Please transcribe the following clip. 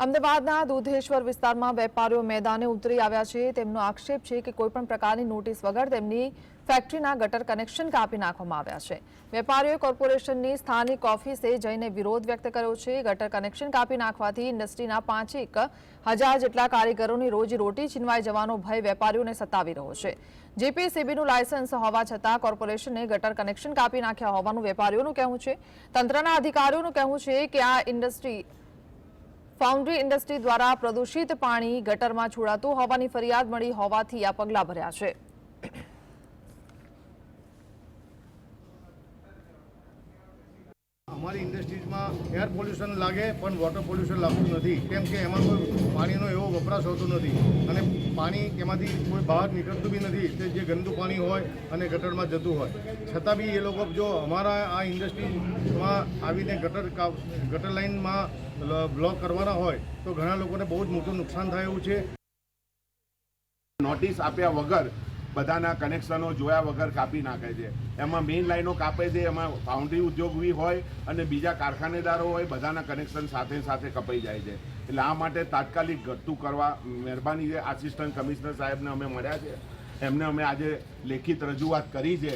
અમદાવાદના દૂધેશ્વર વિસ્તારમાં વેપારીઓ મેદાને ઉતરી આવ્યા છે. તેમનો આક્ષેપ છે કે કોઈપણ પ્રકારની નોટિસ વગર તેમની ફેક્ટરીના ગટર કનેક્શન કાપી નાખવામાં આવ્યા છે. વેપારીઓએ કોર્પોરેશનની સ્થાનિક ઓફિસે જઈને વિરોધ વ્યક્ત કર્યો છે. ગટર કનેક્શન કાપી નાખવાથી ઇન્ડસ્ટ્રીના પાંચેક હજાર જેટલા કારીગરોની રોજીરોટી છીનવાઈ જવાનો ભય વેપારીઓને સતાવી રહ્યો છે. જેપીસીબીનું લાયસન્સ હોવા છતાં કોર્પોરેશને ગટર કનેક્શન કાપી નાખ્યા હોવાનું વેપારીઓનું કહેવું છે. તંત્રના અધિકારીઓનું કહેવું છે કે આ ઇન્ડસ્ટ્રી ફાઉન્ડ્રી ઇન્ડસ્ટ્રી દ્વારા પ્રદૂષિત પાણી ગટરમાં છોડાતું હોવાની ફરિયાદ મળી હોવાથી આ પગલાં ભર્યા છે. અમારી ઇન્ડસ્ટ્રીઝમાં એર પોલ્યુશન લાગે, પણ વોટર પોલ્યુશન લાગતું નથી. કેમ કે એમાં કોઈ પાણીનો એવો વપરાશ હોતો નથી. અને પાણી એમાંથી કોઈ બહાર નીકળતું બી નથી, તે જે ગંદુ પાણી હોય અને ગટરમાં જતું હોય. છતાં બી એ લોકો જો અમારા આ ઇન્ડસ્ટ્રીમાં આવીને ગટર ગટર લાઇનમાં બ્લોક કરવાના હોય, તો ઘણા લોકોને બહુ જ મોટું નુકસાન થાય છે. નોટિસ આપ્યા વગર બધાના કનેક્શનો જોયા વગર કાપી નાખે છે. એમાં મેઇન લાઈનો કાપે છે, એમાં ફાઉન્ડ્રી ઉદ્યોગ બી હોય અને બીજા કારખાનેદારો હોય, બધાના કનેક્શન સાથે સાથે કપાઈ જાય છે. એટલે આ માટે તાત્કાલિક ઘટતું કરવા મહેરબાની છે. આસિસ્ટન્ટ કમિશનર સાહેબને અમે મળ્યા છે. એમને અમે આજે લેખિત રજૂઆત કરી છે.